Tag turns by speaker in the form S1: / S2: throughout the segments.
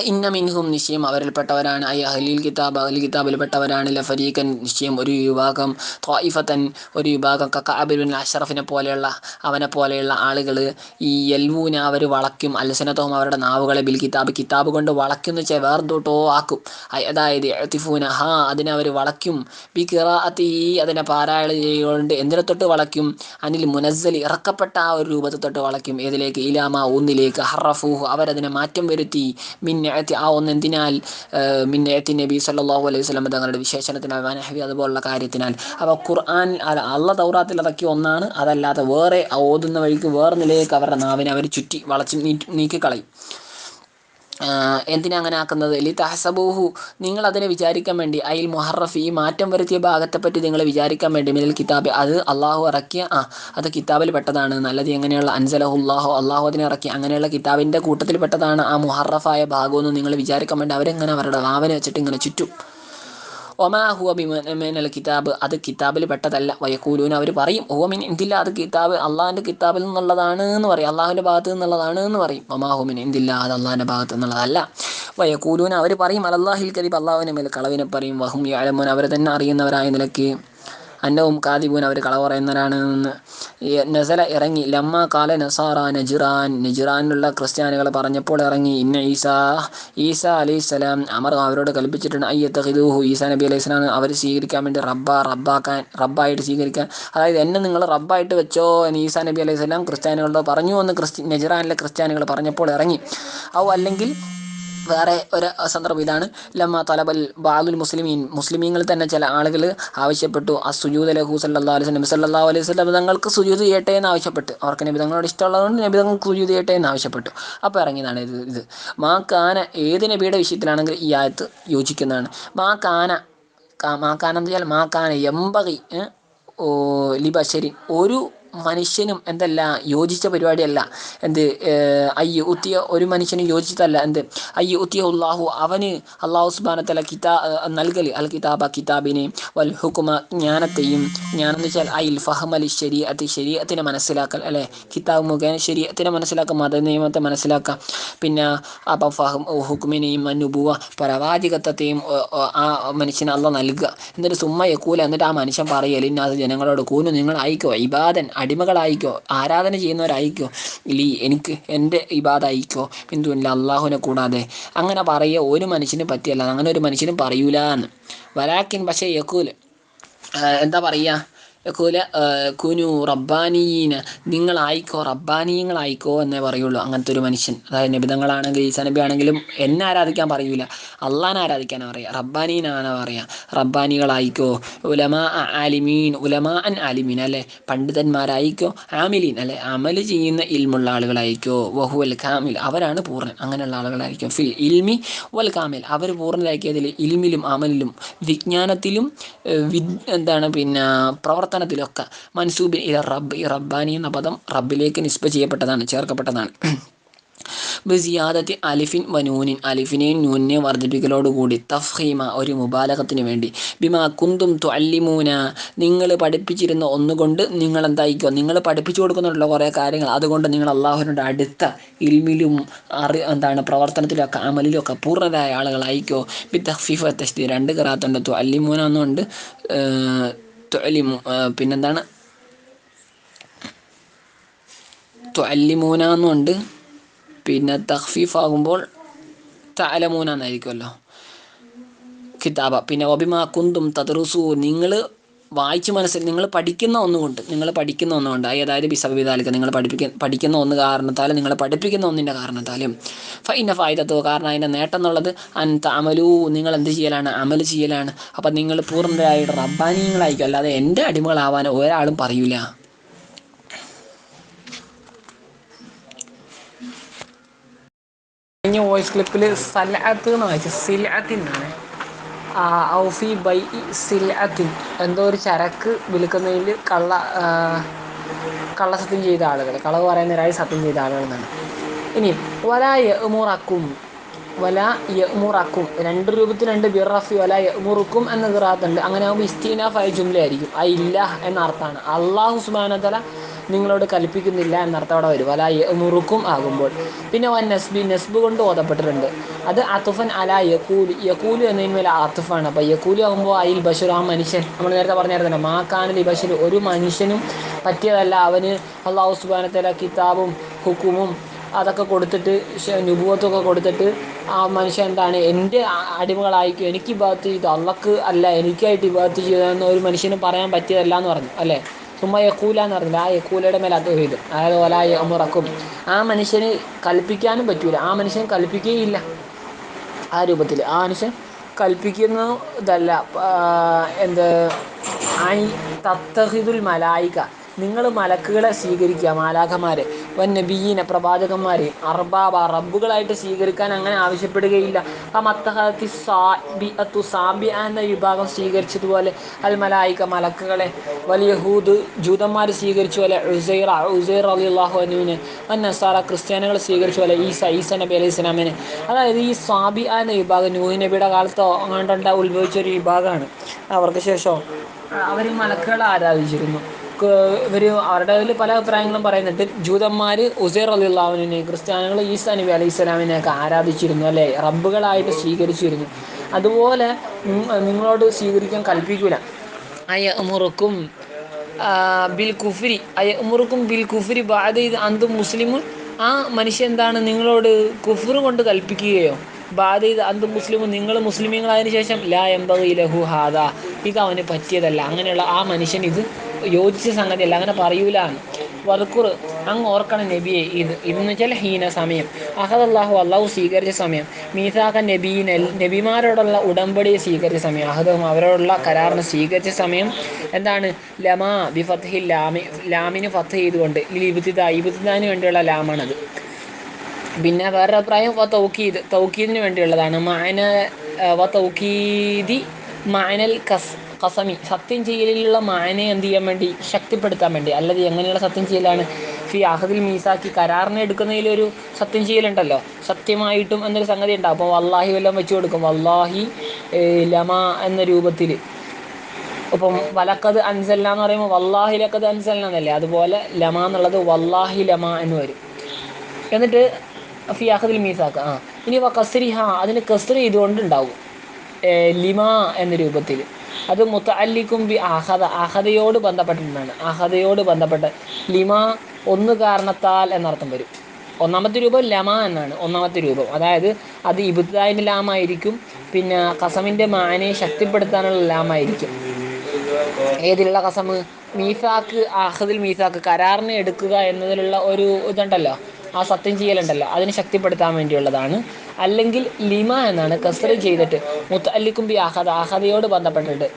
S1: ഇന്ന മിൻഹും നിശ്ചയം അവരിൽപ്പെട്ടവരാണ്. ഐ അഹ്ലിൽ കിതാബ് അഹ്ലി കിതാബിൽപ്പെട്ടവരാണ്. ലഫരീഖൻ നിശ്ചയം ഒരു വിഭാഗം ത്വായിഫത്തൻ ഒരു വിഭാഗം കക്കാബിൻ അഷറഫിനെ പോലെയുള്ള അവനെ പോലെയുള്ള ആളുകൾ ഈ യൽവൂന അവർ വളയ്ക്കും. അൽസനത്തവും അവരുടെ നാവുകളെ ബിൽ കിതാബ് കിതാബ് കൊണ്ട് വളയ്ക്കുന്നു വെച്ചാൽ വേർതോട്ടോ ആക്കും. അതായത് എത്തിഫൂന ഹാ അതിനെ അവർ വളയ്ക്കും. ബി കിറാത്തി അതിനെ പാരായണം ചെയ്തുകൊണ്ട് എന്തിനെ തൊട്ട് വളയ്ക്കും? അനിൽ മുനസ്സലി ഇറക്കപ്പെട്ട ആ ഒരു രൂപത്തെ തൊട്ട് വളയ്ക്കും. ഏതിലേക്ക്? ഇലാമ ഒന്നിലേക്ക് ഹറഫൂഹ് അവരതിനെ മാറ്റം വരുത്തി. മിന്നയത്തി ആ എന്തിനാൽ മിന്നയത്തി നബി സല്ലാഹു അലൈഹി വസല്ലം തങ്ങളുടെ വിശേഷണത്തിനാൽ വനഹവി അതുപോലുള്ള കാര്യത്തിനാൽ. അപ്പോൾ ഖുർആൻ അള്ള തൗറാത്തിൽ അതൊക്കെ ഒന്നാണ്. അതല്ലാതെ വേറെ ഓതുന്ന വഴിക്ക് വേറെ നിലയിലേക്ക് അവരുടെ നാവിനെ അവർ ചുറ്റി വളച്ച് നീക്കി ആഹ് എന്തിനാ അങ്ങനെ ആക്കുന്നത്? ലി തഹസബൂഹു നിങ്ങൾ അതിനെ വിചാരിക്കാൻ വേണ്ടി അയിൽ മുഹറഫ് ഈ മാറ്റം വരുത്തിയ ഭാഗത്തെപ്പറ്റി നിങ്ങൾ വിചാരിക്കാൻ വേണ്ടി മിനൽ കിതാബ് അത് അള്ളാഹു ഇറക്കിയ ആ അത് കിതാബിൽ പെട്ടതാണ്. നല്ലത് എങ്ങനെയുള്ള അൻസലഹുല്ലാഹോ അള്ളാഹു അതിനെ ഇറക്കി. അങ്ങനെയുള്ള കിതാബിന്റെ കൂട്ടത്തിൽ പെട്ടതാണ് ആ മുഹറഫായ ഭാഗമെന്ന് നിങ്ങൾ വിചാരിക്കാൻ വേണ്ടി അവരെങ്ങനെ അവരുടെ വാവനെ വെച്ചിട്ട് ഇങ്ങനെ ചുറ്റും? ഒമാ ഹുവ കിതാബ്. അത് കിതാബിൽ പെട്ടതല്ല. വയക്കൂലൂന അവർ പറയും ഓ മിൻ എന്തില്ല അത് കിതാബ് അള്ളാഹിന്റെ കിതാബിൽ നിന്നുള്ളതാണ് എന്ന് പറയും. അള്ളാഹുവിന്റെ ഭാഗത്ത് നിന്നുള്ളതാണ് എന്ന് പറയും. ഒമാ ഹുമിൻ എന്തില്ല അത് അള്ളാഹിന്റെ ഭാഗത്ത് നിന്നുള്ളതല്ല. വയക്കൂലൂന അവർ പറയും അലല്ലാഹിൽ കരീബ് അള്ളാഹുവിനെ മേൽ കളവിനെ പറയും. വഹും യാഴമോൻ അവരെ തന്നെ അറിയുന്നവരായ നിലയ്ക്ക് അന്നവും കാദിബൂൻ അവർ കള പറയുന്നവരാണ് എന്ന് നസല ഇറങ്ങി. ലമ്മ കാല നസാറ നജിറാൻ. നജിറാനിലുള്ള ക്രിസ്ത്യാനികൾ പറഞ്ഞപ്പോൾ ഇറങ്ങി. ഇന്ന ഈസ ഈസ അലി സ്വലാം അമർ അവരോട് കൽപ്പിച്ചിട്ടുണ്ട്. അയ്യത്തഹിദൂഹു ഈസ നബി അലൈഹി സ്വലാം അവർ സ്വീകരിക്കാൻ വേണ്ടി റബ്ബ റബ്ബാക്കാൻ റബ്ബായിട്ട് സ്വീകരിക്കാൻ. അതായത് എന്നെ നിങ്ങൾ റബ്ബായിട്ട് വെച്ചോ എന്ന് ഈസാ നബി അലൈഹി സ്വലാം ക്രിസ്ത്യാനികളോട് പറഞ്ഞു എന്ന് ക്രിസ്ത്യ നജിറാനിലെ ക്രിസ്ത്യാനികൾ പറഞ്ഞപ്പോൾ ഇറങ്ങി. ഔ അല്ലെങ്കിൽ വേറെ ഒരു സന്ദർഭം ഇതാണ്. ലമ്മ തലബൽ ബാദുൽ മുസ്ലിമീൻ. മുസ്ലിമീങ്ങൾ തന്നെ ചില ആളുകൾ ആവശ്യപ്പെട്ടു. ആ സുജൂദ് ലഹു സല്ലാ അലൈഹി നബി സല്ലാ അലൈഹി സ്വലം തങ്ങൾക്ക് സുജൂദ് ചെയ്യട്ടെ എന്ന് ആവശ്യപ്പെട്ടു. അവർക്ക് നബിതങ്ങളോട് ഇഷ്ടമുള്ളതുകൊണ്ട് നബിതങ്ങൾക്ക് സുജൂദ് ചെയ്യട്ടെ എന്ന് ആവശ്യപ്പെട്ടു. അപ്പോൾ ഇറങ്ങിയതാണ് ഇത് ഇത്. മാ കാന ഏത് നബിയുടെ വിഷയത്തിലാണെങ്കിൽ ഈ ആയത്ത് യോജിക്കുന്നതാണ്. മാ കാന മാ കാന എന്ന് വെച്ചാൽ മാ കാന എമ്പകി ഓ ലിബശരി ഒരു മനുഷ്യനും എന്തല്ല യോജിച്ച പരിപാടിയല്ല. എന്ത് അയ്യ ഉത്തിയ ഒരു മനുഷ്യനും യോജിച്ചതല്ല. എന്ത് അയ്യ ഉത്തിയ ഉള്ളാഹു അവന് അള്ളാഹു സുബാനത്തല കിതാ നൽകൽ അൽ കിതാബ കിതാബിനെ വൽ ഹുക്കുമ ജ്ഞാനത്തെയും ജ്ഞാനം എന്ന് വെച്ചാൽ അയിൽ ഫഹമലി ശരീഅത്ത് ശരീഅത്തിനെ മനസ്സിലാക്കൽ അല്ലെ? കിതാബ് മുഖേന ശരീഅത്തിനെ മനസ്സിലാക്കുക മത നിയമത്തെ മനസ്സിലാക്കുക പിന്നെ അപ്പം ഫഹം ഹുക്കുമിനെയും അനുഭവ പ്രവാചകത്വത്തെയും ആ മനുഷ്യന് അള്ള നൽകുക എന്നിട്ട് സുമ്മ യക്കൂല എന്നിട്ട് ആ മനുഷ്യൻ പറയൽ ഇന്നത് ജനങ്ങളോട് കൂനു നിങ്ങൾ അയക്കുക ഇബാദൻ അടിമകളായിക്കോ ആരാധന ചെയ്യുന്നവരായിക്കോ ലീ എനിക്ക് എന്റെ ഇബാദായിക്കോ ബിന്ദുവില്ല അള്ളാഹുവിനെ കൂടാതെ. അങ്ങനെ പറയുക ഒരു മനുഷ്യന് പറ്റിയല്ല അങ്ങനെ ഒരു മനുഷ്യനും പറയൂല എന്ന് വലാക്കിൻ പക്ഷേ യക്കൂൽ എന്താ പറയുക? യക്കൂല കുനു റബ്ബാനീന നിങ്ങളായിക്കോ റബ്ബാനീയങ്ങളായിക്കോ എന്നേ പറയുള്ളൂ അങ്ങനത്തെ ഒരു മനുഷ്യൻ. അതായത് നബിതങ്ങളാണെങ്കിൽ ഈസാ നബി ആണെങ്കിലും എന്നെ ആരാധിക്കാൻ പറയൂല. അള്ളാനെ ആരാധിക്കാനാണ് പറയുക റബ്ബാനീനാണ് പറയുക റബ്ബാനികളായിക്കോ ഉലമാ ആലിമീൻ ഉലമാ അൻ ആലിമീൻ അല്ലെ? പണ്ഡിതന്മാരായിക്കോ ആമിലീൻ അല്ലേ? അമൽ ചെയ്യുന്ന ഇൽമുള്ള ആളുകളായിക്കോ വഹുവൽ കാമിൽ. അവരാണ് പൂർണൻ. അങ്ങനെയുള്ള ആളുകളായിരിക്കും. ഫിൽ ഇൽമി വൽ കാമിൽ. അവർ പൂർണരാക്കിയതിൽ ഇൽമിലും അമലിലും വിജ്ഞാനത്തിലും എന്താണ് പിന്നെ പ്രവർത്തനത്തിലൊക്കെ മൻസൂബിൻ ഇല റബ്ബ് ഈ റബ്ബാനി എന്ന പദം റബ്ബിലേക്ക് നിസ്ബ ചെയ്യപ്പെട്ടതാണ് ചേർക്കപ്പെട്ടതാണ്. ബിസിയാദത്തി അലിഫിൻ വനൂനിൻ അലിഫിനെയും നൂനിനെയും വർദ്ധിപ്പിക്കലോടുകൂടി തഫ്ഹീമ ഒരു മുബാലകത്തിന് വേണ്ടി. ബിമാ കുന്തും തുഅല്ലിമൂന. നിങ്ങൾ പഠിപ്പിച്ചിരുന്ന ഒന്നുകൊണ്ട് നിങ്ങൾ എന്തായിക്കോ നിങ്ങൾ പഠിപ്പിച്ചു കൊടുക്കുന്നുണ്ടല്ലോ കുറേ കാര്യങ്ങൾ. അതുകൊണ്ട് നിങ്ങൾ അള്ളാഹുവിനോട് അടുത്ത ഇൽമിലും അറി എന്താണ് പ്രവർത്തനത്തിലൊക്കെ അമലിലൊക്കെ പൂർണരായ ആളുകളായിക്കോ? ബി തഹ്ഫീഫ് തസ്തി രണ്ട് കറാത്തുണ്ട് തുഅല്ലിമൂന എന്നുണ്ട് പിന്നെന്താണ്? എന്നുണ്ട് പിന്നെ തഖ്ഫീഫ് ആകുമ്പോൾ തലമൂന എന്നായിരിക്കുമല്ലോ കിതാബ. പിന്നെ ഒബിമാ കുന്തും തദ്റുസു. നിങ്ങൾ വായിച്ച് മനസ്സിൽ നിങ്ങൾ പഠിക്കുന്ന ഒന്നുകൊണ്ട് നിങ്ങൾ പഠിക്കുന്ന ഒന്നുകൊണ്ട് അതായത് ബിസവിധാലിക്ക നിങ്ങൾ പഠിപ്പിക്കുന്ന പഠിക്കുന്ന ഒന്ന് കാരണത്താലും നിങ്ങൾ പഠിപ്പിക്കുന്ന ഒന്നിന്റെ കാരണത്താലും ഫൈന ഫായതത്തോ കാരണം അതിന്റെ നേട്ടം എന്നുള്ളത് അൻ അമലൂ നിങ്ങൾ എന്ത് ചെയ്യലാണ്? അമൽ ചെയ്യലാണ്. അപ്പം നിങ്ങൾ പൂർണരായിട്ട് റബ്ബാനിയങ്ങളായിരിക്കും അല്ലാതെ എന്റെ അടിമകളാവാൻ ഒരാളും പറയൂല. കഴിഞ്ഞ വോയിസ് ക്ലിപ്പിൽ സലാത്ത് എന്ന് വായിച്ചു സിലാത്തിന്റെ ഔഫി ബൈ സിൽഅത്തിൻ എന്തോ ഒരു ചരക്ക് വിൽക്കുന്നതിൽ കള്ള കള്ളസത്യം ചെയ്ത ആളുകൾ. കളവ് പറയുന്നവരായി സത്യം ചെയ്ത ആളുകൾ എന്നാണ്. ഇനി വല യമുറക്കും വല യമുറക്കും രണ്ട് രൂപത്തിൽ രണ്ട് ബിറഫി വല യമുറുക്കും എന്ന കിറാത്തുണ്ട് അങ്ങനെ ആകുമ്പോൾ ഇസ്തീനാഫായ ജുംലയായിരിക്കും. ആ ഇല്ല എന്ന അർത്ഥമാണ്. അള്ളാഹു സുബാനതല നിങ്ങളോട് കൽപ്പിക്കുന്നില്ല എന്നർത്ഥം അവിടെ വരും. അല യമുറുക്കും ആകുമ്പോൾ. പിന്നെ വൻ നസ്ബി നസ്ബ് കൊണ്ട് ഓതപ്പെട്ടിട്ടുണ്ട്. അത് അത്തുഫൻ അല യക്കൂലു യക്കൂലു എന്നതിന്മേൽ അത്തുഫാണ് അപ്പോൾ യക്കൂലു ആകുമ്പോൾ അയിൽ ബഷീർ ആ മനുഷ്യൻ. നമ്മൾ നേരത്തെ പറഞ്ഞായിരുന്നല്ലോ മാ കാനലി ബഷീർ ഒരു മനുഷ്യനും പറ്റിയതല്ല. അവന് അള്ളാഹു സുബാനത്തല കിതാബും ഹുക്കുമും അതൊക്കെ കൊടുത്തിട്ട് നുപുവത്തൊക്കെ കൊടുത്തിട്ട് ആ മനുഷ്യൻ എന്താണ് എന്റെ അടിമകളായിരിക്കും എനിക്ക് ഇബാത്ത് ചെയ്തു അള്ളക്ക് അല്ല എനിക്കായിട്ട് ഇബാത്ത് ചെയ്തതെന്ന് ഒരു മനുഷ്യന് പറയാൻ പറ്റിയതല്ല എന്ന് പറഞ്ഞു അല്ലേ? ചുമ്മാ യക്കൂല എന്ന് പറഞ്ഞില്ല ആ യക്കൂലയുടെ മേലെ അത് ചെയ്തു അതായത് ആ മുറക്കും ആ മനുഷ്യന് കൽപ്പിക്കാനും പറ്റൂല. ആ മനുഷ്യൻ കൽപ്പിക്കുകയില്ല. ആ രൂപത്തിൽ ആ മനുഷ്യൻ കൽപ്പിക്കുന്നതല്ല എന്ത് ഐ തത്തഹിദുൽ മലായിക. നിങ്ങൾ മലക്കുകളെ സ്വീകരിക്കുക മാലാഖമാരെ. വൻ പ്രവാചകന്മാരെ അർബാബ റബ്ബുകളായിട്ട് സ്വീകരിക്കാൻ അങ്ങനെ ആവശ്യപ്പെടുകയില്ല. ആ മത്തഹത്തി സാബി അത്തു സാബി എന്ന വിഭാഗം സ്വീകരിച്ചതുപോലെ അൽ മലായിക മലക്കുകളെ വലിയ ഹൂദ് ജൂതന്മാർ സ്വീകരിച്ചു പോലെ ഉസൈറ ഉസൈർ അലി അള്ളാഹു അനുവിനെ വൻ നസാറ ക്രിസ്ത്യാനികൾ സ്വീകരിച്ചു പോലെ ഈസ ഈസ നബി അലൈഹി സ്വലാമിനെ. അതായത് ഈ സാബി എന്ന വിഭാഗം നൂഹി നബിയുടെ കാലത്തോ അങ്ങോട്ടുണ്ടാ ഉത്ഭവിച്ച ഒരു വിഭാഗമാണ്. അവർക്ക് ശേഷം അവർ മലക്കുകളെ ആരാധിച്ചിരുന്നു. ഇവർ അവരുടെ പല അഭിപ്രായങ്ങളും പറയുന്നുണ്ട്. ജൂതന്മാർ ഉസൈർ അലിള്ളാവിനെ ക്രിസ്ത്യാനികൾ ഈസാ നബി അലൈഹി സ്വലാമിനെയൊക്കെ ആരാധിച്ചിരുന്നു അല്ലേ? റബ്ബുകളായിട്ട് സ്വീകരിച്ചിരുന്നു. അതുപോലെ നിങ്ങളോട് സ്വീകരിക്കാൻ കൽപ്പിക്കൂല. അയ മുറുക്കും ബിൽ കുഫിരി അയ മുറുക്കും ബിൽ കുഫിരി ബാധ ഇത് അന്ത് മുസ്ലിമും ആ മനുഷ്യൻ എന്താണ് നിങ്ങളോട് കുഫർ കൊണ്ട് കൽപ്പിക്കുകയോ? ബാധ ഇത് അന്ത് മുസ്ലിമും നിങ്ങൾ മുസ്ലിമീങ്ങളായതിനു ശേഷം ലാ എംബ ലഹു ഹാദ. ഇത് അവന് പറ്റിയതല്ല. അങ്ങനെയുള്ള ആ മനുഷ്യൻ ഇത് യോജിച്ച സംഗതിയല്ല അങ്ങനെ പറയൂല. വർക്കുർ അങ്ങ് ഓർക്കണം നബിയെ. ഇത് ഇതെന്ന് വെച്ചാൽ ഹീന സമയം. അഹദല്ലാഹു അള്ളാഹു സ്വീകരിച്ച സമയം. മീസാഖ നബീനെ നബിമാരോടുള്ള ഉടമ്പടി സ്വീകരിച്ച സമയം. അഹദും അവരോടുള്ള കരാറിന് സ്വീകരിച്ച സമയം എന്താണ്? ലമാ ബി ഫത്ഹി ലാമി ലാമിന് ഫത്ത് ചെയ്തുകൊണ്ട് ഇബുത്തിദ ഇബുത്തിദാന് വേണ്ടിയുള്ള ലാമാണത്. പിന്നെ വേറെ അഭിപ്രായം വ തൗക്കീദ് തൗക്കീദിന് വേണ്ടിയുള്ളതാണ്. മായന വ തൗക്കീദി മായനൽ കസ് കസമി സത്യം ചെയ്യലിലുള്ള മായനെ എന്ത് ചെയ്യാൻ വേണ്ടി ശക്തിപ്പെടുത്താൻ വേണ്ടി അല്ലാതെ എങ്ങനെയുള്ള സത്യം ചെയ്യലാണ്? ഫി അഹദിൽ മീസാക്കി കരാറിനെ എടുക്കുന്നതിലൊരു സത്യം ചെയ്യലുണ്ടല്ലോ. സത്യമായിട്ടും എന്നൊരു സംഗതി ഉണ്ടാവും അപ്പോൾ വല്ലാഹി വല്ലതും വെച്ച് കൊടുക്കും. വല്ലാഹി ലമ എന്ന രൂപത്തിൽ ഇപ്പം വലക്കത് അൻസല്ല എന്ന് പറയുമ്പോൾ വല്ലാഹി ലക്കത് അൻസല്ല എന്നല്ലേ? അതുപോലെ ലമ എന്നുള്ളത് വല്ലാഹി ലമ എന്ന് വരും. എന്നിട്ട് ഫി അഹദിൽ മീസാക്ക ആ. ഇനി കസ്രി ഹാ അതിന് കസ്രി ഇതുകൊണ്ട് ഉണ്ടാവും ലിമ എന്ന രൂപത്തിൽ അത് മുത്തല്ലിക്കും ബി ആഹദ ആഹദയോട് ബന്ധപ്പെട്ടിട്ടാണ് ആഹദയോട് ബന്ധപ്പെട്ട് ലിമ ഒന്ന് കാരണത്താൽ എന്നർത്ഥം വരും. ഒന്നാമത്തെ രൂപം ലമ എന്നാണ്. ഒന്നാമത്തെ രൂപം. അതായത് അത് ഇബുദ്ദായിന്റെ ലാമായിരിക്കും പിന്നെ കസമിന്റെ മാനെ ശക്തിപ്പെടുത്താനുള്ള ലാമായിരിക്കും. ഏതിലുള്ള കസമ് മീസാക്ക് ആഹദിൽ മീസാക്ക് കരാറിന് എടുക്കുക എന്നതിലുള്ള ഒരു ഇതുണ്ടല്ലോ. ആ സത്യം ചെയ്യലുണ്ടല്ലോ. അതിനെ ശക്തിപ്പെടുത്താൻ വേണ്ടിയുള്ളതാണ് അല്ലെങ്കിൽ ലിമ എന്നാണ് കസറ ചെയ്തിട്ട് മുത്തല്ലിക്കും ബി അഹദ ആഹദയോട് ബന്ധപ്പെട്ടിട്ട്.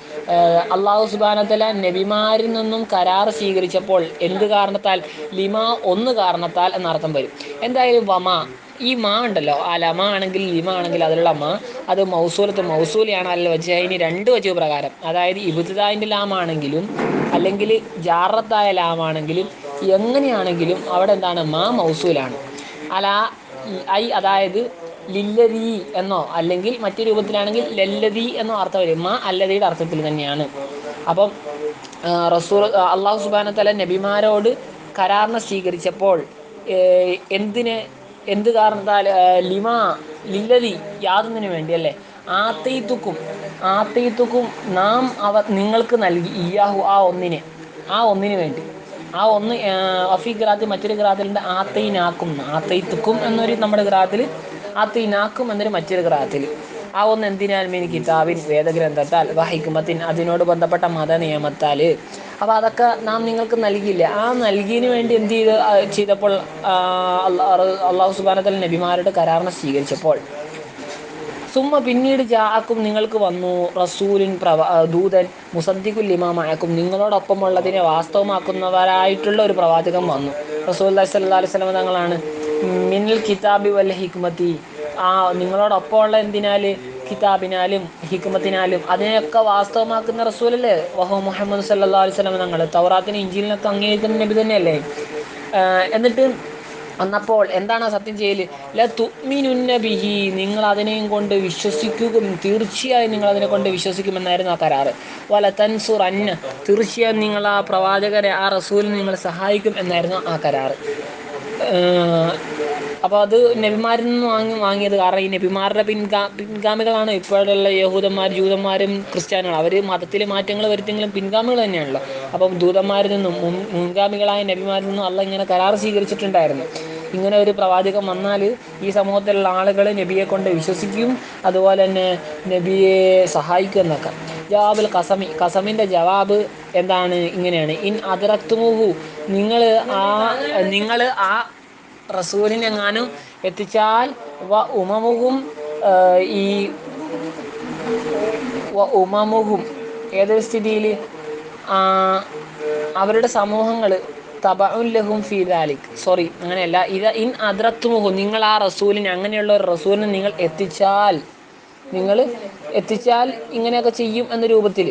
S1: അള്ളാഹു സുബാനത്തല നബിമാരിൽ നിന്നും കരാർ സ്വീകരിച്ചപ്പോൾ എന്ത് കാരണത്താൽ? ലിമ ഒന്ന് കാരണത്താൽ എന്നർത്ഥം വരും. എന്തായാലും വമ ഈ മാ ഉണ്ടല്ലോ ആ ലമ ആണെങ്കിൽ ലിമ ആണെങ്കിൽ അതിലുള്ള മാ അത് മൗസൂലത്ത് മൗസൂലിയാണ് അല്ല വെച്ച് ഇനി രണ്ട് വച്ചു പ്രകാരം. അതായത് ഇബുദായിന്റെ ലാമാണെങ്കിലും അല്ലെങ്കിൽ ജാറത്തായ ലാമാണെങ്കിലും എങ്ങനെയാണെങ്കിലും അവിടെ എന്താണ് മാ മൗസൂലാണ്. അല ഐ അതായത് ലില്ലതി എന്നോ അല്ലെങ്കിൽ മറ്റു രൂപത്തിലാണെങ്കിൽ ലല്ലതി എന്നോ അർത്ഥം വരും. മാ അല്ലതിയുടെ അർത്ഥത്തിൽ തന്നെയാണ്. അപ്പം റസൂർ അള്ളാഹു സുബാന തല നബിമാരോട് കരാറിനെ സ്വീകരിച്ചപ്പോൾ എന്തിന് എന്ത് കാരണത്താൽ ലിമ ലില്ലതി യാതൊന്നിനു വേണ്ടി അല്ലേ? ആത്തയിത്തുക്കും ആത്തയിത്തുക്കും നാം അവ നിങ്ങൾക്ക് നൽകി ഇയാഹു ആ ഒന്നിനെ ആ ഒന്നിനു വേണ്ടി. ആ ഒന്ന് അഫി ഗ്രാത്തിൽ മറ്റൊരു ഗ്രാത്തിലുണ്ട് ആത്തയിനാക്കും ആത്തയിത്തുക്കും എന്നൊരു നമ്മുടെ ഗ്രാത്തിൽ ആത്തൈനാക്കും എന്നൊരു മറ്റൊരു ഗ്രഹത്തിൽ. ആ ഒന്ന് എന്തിനാൽ മീൻ കിതാബിൻ വേദഗ്രന്ഥത്താൽ വഹിക്കുമത്തിൻ അതിനോട് ബന്ധപ്പെട്ട മത നിയമത്താൽ അപ്പോൾ അതൊക്കെ നാം നിങ്ങൾക്ക് നൽകിയില്ല. ആ നൽകിയതിന് വേണ്ടി എന്ത് ചെയ്ത് ചെയ്തപ്പോൾ അള്ളാഹു സുബാനത്തൽ നബിമാരുടെ കരാറിനെ സ്വീകരിച്ചപ്പോൾ. സുമ്മ പിന്നീട് ജാക്കും നിങ്ങൾക്ക് വന്നു. റസൂലിൻ പ്രവ ദൂതൻ മുസദ്ദിഖുൽ ഇമാമായക്കും നിങ്ങളോടൊപ്പമുള്ളതിനെ വാസ്തവമാക്കുന്നവരായിട്ടുള്ള ഒരു പ്രവാചകൻ വന്നു. റസൂൽ അലൈഹി സ്വല്ലാ അലൈഹി സ്വലം തങ്ങളാണ് മിന്നൽ കിതാബി വല്ല ഹിക്മത്തി. ആ നിങ്ങളോടൊപ്പമുള്ള എന്തിനാൽ കിതാബിനാലും ഹിക്മത്തിനാലും. അതിനെയൊക്കെ വാസ്തവമാക്കുന്ന റസൂലല്ലേ? വഹു മുഹമ്മദ് സല്ലാ അലൈഹി സ്വലം തങ്ങൾ തൗറാത്തിന് ഇഞ്ചിലിനൊക്കെ അംഗീകരിക്കുന്ന നബി തന്നെയല്ലേ? എന്നിട്ട് വന്നപ്പോൾ എന്താണ് സത്യം ചെയ്യൽ ല നിങ്ങൾ അതിനെയും കൊണ്ട് വിശ്വസിക്കുകയും തീർച്ചയായും നിങ്ങൾ അതിനെ കൊണ്ട് വിശ്വസിക്കുമെന്നായിരുന്നു ആ കരാറ്. വല തൻസുർ അന്ന. തീർച്ചയായും നിങ്ങൾ ആ പ്രവാചകരെ ആ റസൂലിനെ നിങ്ങൾ സഹായിക്കും എന്നായിരുന്നു ആ കരാറ്. അപ്പോൾ അത് നബിമാരിൽ നിന്ന് വാങ്ങി വാങ്ങിയത്. കാരണം ഈ നബിമാരുടെ പിൻഗാ പിൻഗാമികളാണ് ഇപ്പോഴുള്ള യഹൂദന്മാർ ജൂതന്മാരും ക്രിസ്ത്യാനികളും. അവർ മതത്തിൽ മാറ്റങ്ങൾ വരുത്തിയെങ്കിലും പിൻഗാമികൾ തന്നെയാണല്ലോ. അപ്പം ദൂതന്മാരിൽ നിന്നും മുൻ മുൻഗാമികളായ നബിമാരിൽ നിന്നും അല്ല ഇങ്ങനെ കരാർ സ്വീകരിച്ചിട്ടുണ്ടായിരുന്നു. ഇങ്ങനെ ഒരു പ്രവാചകം വന്നാൽ ഈ സമൂഹത്തിലുള്ള ആളുകൾ നബിയെ കൊണ്ട് വിശ്വസിക്കും. അതുപോലെ തന്നെ നബിയെ സഹായിക്കും എന്നൊക്കെ. ജവാബുൽ കസമി കസമിന്റെ ജവാബ് എന്താണ്? ഇങ്ങനെയാണ്. ഇൻ അതിറത്തുമുഹു നിങ്ങൾ ആ നിങ്ങൾ ആ റസൂലിനെങ്ങാനും എത്തിച്ചാൽ വ ഉമമുഹും ഈ വ ഉമമുഹും ഏതൊരു സ്ഥിതിയിൽ? അവരുടെ സമൂഹങ്ങൾ തബഉല്ലഹും ഫിദാലിക് സോറി അങ്ങനെയല്ല. ഇത് ഇൻ അദ്രക്തുമുഹു നിങ്ങൾ ആ റസൂലിനെ അങ്ങനെയുള്ള ഒരു റസൂലിനെ നിങ്ങൾ എത്തിച്ചാൽ നിങ്ങൾ എത്തിച്ചാൽ ഇങ്ങനെയൊക്കെ ചെയ്യും എന്ന രൂപത്തിൽ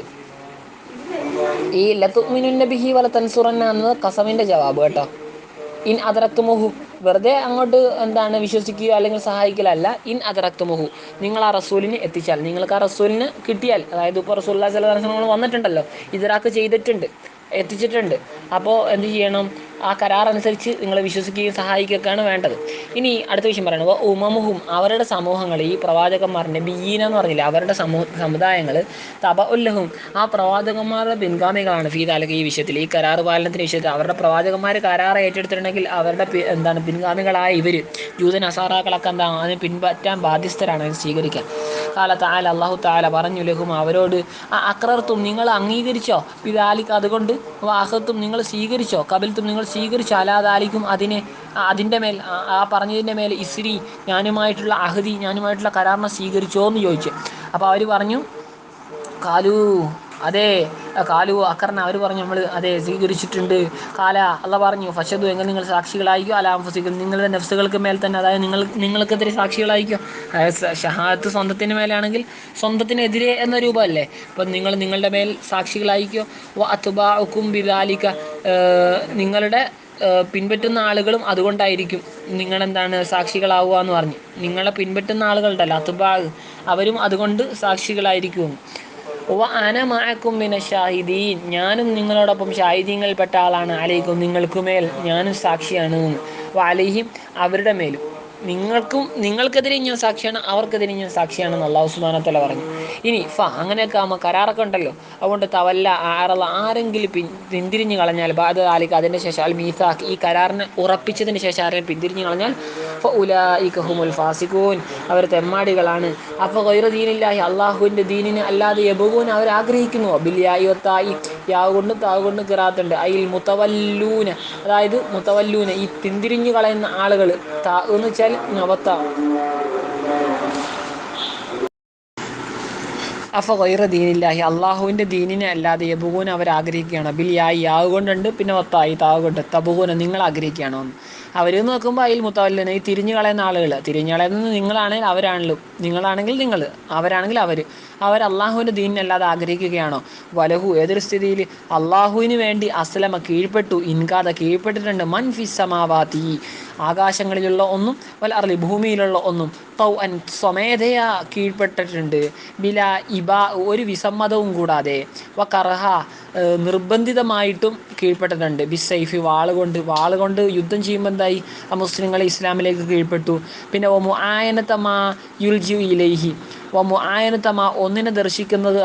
S1: ഈ ലത്തുമിനുന്ന ബിഹി വല തൻസുറന്ന എന്നത് കസമിന്റെ ജവാബ് കേട്ടോ. ഇൻ അതറക്തുമുഹു വെറുതെ അങ്ങോട്ട് എന്താണ് വിശ്വസിക്കുകയോ അല്ലെങ്കിൽ സഹായിക്കലല്ല ഇൻ അതറക്തുമുഹു നിങ്ങൾ ആ റസൂലിന് എത്തിച്ചാൽ. നിങ്ങൾക്ക് ആ റസൂലിന് കിട്ടിയാൽ. അതായത് ഇപ്പോൾ റസൂല്ലാ ചില ദർശനങ്ങൾ വന്നിട്ടുണ്ടല്ലോ. ഇതറാക്ക് ചെയ്തിട്ടുണ്ട്. എത്തിച്ചിട്ടുണ്ട്. അപ്പോൾ എന്ത് ചെയ്യണം? ആ കരാർ അനുസരിച്ച് നിങ്ങളെ വിശ്വസിക്കുകയും സഹായിക്കുകയൊക്കെയാണ് വേണ്ടത്. ഇനി അടുത്ത വിഷയം പറയുന്നത് ഉമമുഹും അവരുടെ സമൂഹങ്ങൾ ഈ പ്രവാചകന്മാരുടെ ബീന എന്ന് പറഞ്ഞില്ല അവരുടെ സമൂഹ സമുദായങ്ങൾ തബ ഉല്ലഹും ആ പ്രവാചകന്മാരുടെ പിൻഗാമികളാണ് ഫീദാലക്ക് ഈ വിഷയത്തിൽ. ഈ കരാർ പാലനത്തിന്റെ വിഷയത്തിൽ അവരുടെ പ്രവാചകന്മാർ കരാർ ഏറ്റെടുത്തിട്ടുണ്ടെങ്കിൽ അവരുടെ എന്താണ് പിൻഗാമികളായ ഇവർ ജൂതൻ അസാറാക്കളൊക്കെ എന്താ അതിന് പിൻപറ്റാൻ ബാധ്യസ്ഥരാണ് അത് സ്വീകരിക്കാൻ. കാല താല അള്ളാഹു താല പറഞ്ഞു ലഹും അവരോട് അക്രർത്തും നിങ്ങൾ അംഗീകരിച്ചോ? പിതാലിക്ക് അതുകൊണ്ട് വാഹത്തും നിങ്ങൾ സ്വീകരിച്ചോ? കപിൽത്തും നിങ്ങൾ സ്വീകരിച്ചോ അലാതാലിക്കും അതിനെ അതിന്റെ മേൽ ആ പറഞ്ഞതിന്റെ മേൽ ഇസ്രി ഞാനുമായിട്ടുള്ള അഹദി ഞാനുമായിട്ടുള്ള കരാറിനെ സ്വീകരിച്ചോ എന്ന് ചോദിച്ചു. അപ്പോൾ അവർ പറഞ്ഞു കാലു അതെ കാലു അക്കറിനെ അവർ പറഞ്ഞു നമ്മൾ അതെ സ്വീകരിച്ചിട്ടുണ്ട്. കാല അല്ല പറഞ്ഞു ഫഷദു എങ്ങനെ നിങ്ങൾ സാക്ഷികളായിക്കോ അലാംഫസിക്കും നിങ്ങളുടെ നെഫ്സുകൾക്ക് മേൽ തന്നെ അതായത് നിങ്ങൾ നിങ്ങൾക്കെതിരെ സാക്ഷികളായിക്കോ ഷഹാദത്ത് സ്വന്തത്തിന് മേലാണെങ്കിൽ സ്വന്തത്തിനെതിരെ എന്ന രൂപമല്ലേ? അപ്പം നിങ്ങൾ നിങ്ങളുടെ മേൽ സാക്ഷികളായിക്കോ അത്തുബാക്കും ബിദാലിക്ക നിങ്ങളുടെ പിൻപറ്റുന്ന ആളുകളും അതുകൊണ്ടായിരിക്കും നിങ്ങളെന്താണ് സാക്ഷികളാവുക എന്ന് പറഞ്ഞു. നിങ്ങളെ പിൻപറ്റുന്ന ആളുകളുണ്ടല്ലോ അത്ബാ അവരും അതുകൊണ്ട് സാക്ഷികളായിരിക്കും. വ അന മിന ഷാഹിദീൻ. ഞാനും നിങ്ങളോടൊപ്പം ഷാഹിദീങ്ങളിൽപ്പെട്ട ആളാണ്. അലൈക്കും നിങ്ങൾക്കുമേൽ ഞാനും സാക്ഷിയാണ് വ അവരുടെ മേലും. നിങ്ങൾക്കും നിങ്ങൾക്കെതിരെ ഞാൻ സാക്ഷിയാണ് അവർക്കെതിരെ ഞാൻ സാക്ഷിയാണെന്ന് അള്ളാഹു സുബാനത്തല പറഞ്ഞു. ഇനി ഫ അങ്ങനെയൊക്കെ ആകുമ്പോൾ കരാറൊക്കെ ഉണ്ടല്ലോ. അതുകൊണ്ട് തവല്ല ആറല്ല ആരെങ്കിലും പിൻ പിന്തിരിഞ്ഞ് കളഞ്ഞാൽ ബാദ് ആലിക്ക് അതിന്റെ ശേഷം അൽ മീസാഖ് ഈ കരാറിനെ ഉറപ്പിച്ചതിന് ശേഷം ആരെങ്കിലും പിന്തിരിഞ്ഞ് കളഞ്ഞാൽ ഫ കഹുമുൽ ഫാസിഖൂൻ. അവർ തെമ്മാടികളാണ്. അപ്പോൾ ഗൈറ ദീനില്ലാഹി അള്ളാഹുവിന്റെ ദീനിന് അല്ലാതെ യബുകൂൻ അവർ ആഗ്രഹിക്കുന്നു ബില്യായി ഒത്തായി യാവ് കൊണ്ടും താവ് കൊണ്ടും കിറാത്തുണ്ട്. അയിൽ മുത്തവല്ലൂന അതായത് മുത്തവല്ലൂന ഈ പിന്തിരിഞ്ഞു കളയുന്ന ആളുകൾ താ എന്ന് വെച്ചാൽ നവത്ത. അഫ ഗൈറ ദീനില്ലാഹി അള്ളാഹുവിന്റെ ദീനിനെ അല്ലാതെ യബുഗൂന അവർ ആഗ്രഹിക്കുകയാണ് ബിൽ യായി യാവ് കൊണ്ടുണ്ട് പിന്നെ വത്തായി താവ് കൊണ്ട് തബുകൂന നിങ്ങൾ ആഗ്രഹിക്കുകയാണോ എന്ന്. അവർ നോക്കുമ്പോൾ അതിൽ മുത്തവല്ലനെ ഈ തിരിഞ്ഞു കളയുന്ന ആളുകൾ തിരിഞ്ഞു കളയുന്നത് നിങ്ങളാണെങ്കിൽ അവരാണല്ലോ നിങ്ങളാണെങ്കിൽ നിങ്ങൾ അവരാണെങ്കിൽ അവർ അവർ അള്ളാഹുവിന്റെ ദീനിനല്ലാതെ ആഗ്രഹിക്കുകയാണോ? വലഹു ഏതൊരു സ്ഥിതിയിൽ അള്ളാഹുവിന് വേണ്ടി അസ്ലമ കീഴ്പ്പെട്ടു ഇൻകാത കീഴ്പ്പെട്ടിട്ടുണ്ട്. മൻ ഫിസമാവാത്തി ആകാശങ്ങളിലുള്ള ഒന്നും വൽ അർലി ഭൂമിയിലുള്ള ഒന്നും തൗ അൻ സ്വമേധയാ കീഴ്പ്പെട്ടിട്ടുണ്ട്. ബില ഇബ ഒരു വിസമ്മതവും കൂടാതെ. വ കർഹ നിർബന്ധിതമായിട്ടും കീഴ്പ്പെട്ടിട്ടുണ്ട്. ബിസൈഫി വാളുകൊണ്ട് വാളുകൊണ്ട് യുദ്ധം ചെയ്യുമ്പോൾ എന്തായി? ആ മുസ്ലിങ്ങളെ ഇസ്ലാമിലേക്ക് കീഴ്പ്പെട്ടു. പിന്നെ ഒമു ആയനത്തമാ യുൽജു ഇലൈഹി. വ മുആയനത്തമാ ഒന്നിനെ ദർശിക്കുന്നത്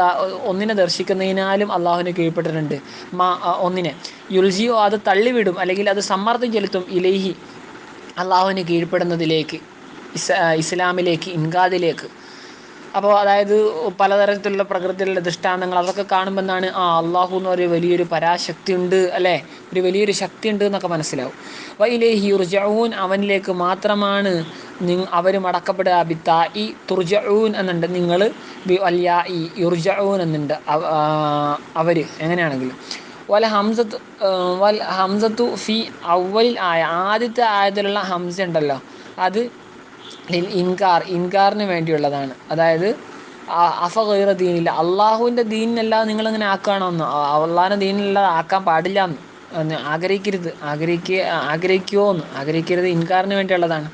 S1: ഒന്നിനെ ദർശിക്കുന്നതിനാലും അള്ളാഹുവിന് കീഴ്പ്പെട്ടിട്ടുണ്ട്. മാ ഒന്നിനെ. യുൽജിയോ അത് തള്ളിവിടും അല്ലെങ്കിൽ അത് സമ്മർദ്ദം ചെലുത്തും ഇലൈഹി. അള്ളാഹുവിന് കീഴ്പ്പെടുന്നതിലേക്ക് ഇസ് ഇസ്ലാമിലേക്ക് ഇൻകാദിലേക്ക്. അപ്പോൾ അതായത് പലതരത്തിലുള്ള പ്രകൃതിയിലുള്ള ദൃഷ്ടാന്തങ്ങൾ അതൊക്കെ കാണുമ്പോൾ എന്താണ് ആ അള്ളാഹു എന്ന് പറയുന്ന വലിയൊരു പരാശക്തി ഉണ്ട് അല്ലേ? ഒരു വലിയൊരു ശക്തി ഉണ്ട് എന്നൊക്കെ മനസ്സിലാവും. വൈലേഹി യുർജഊൻ അവനിലേക്ക് മാത്രമാണ് നി അവർ മടക്കപ്പെടുക ബിത്താ ഈ തുർജഊൻ എന്നുണ്ട് നിങ്ങൾ ബി ഈ യുർജഊൻ എന്നുണ്ട് അവർ എങ്ങനെയാണെങ്കിലും. വല ഹംസത്ത് വൽ ഹംസത്തു ഫി അവലിൽ ആയ ആദ്യത്തെ ആയതിലുള്ള ഹംസ ഉണ്ടല്ലോ അത് ഇൻകാർ ഇൻകാറിന് വേണ്ടിയുള്ളതാണ്. അതായത് അഫ ഗൈറ ദീനില്ല അള്ളാഹുവിന്റെ ദീനിനല്ലാതെ നിങ്ങളിങ്ങനെ ആക്കുകയാണോന്ന് അള്ളാഹിന്റെ ദീനിനല്ലാതെ ആക്കാൻ പാടില്ല എന്ന് ആഗ്രഹിക്കരുത് ആഗ്രഹിക്കുക ആഗ്രഹിക്കുമോയെന്ന് ആഗ്രഹിക്കരുത് ഇൻകാറിന് വേണ്ടിയുള്ളതാണ്.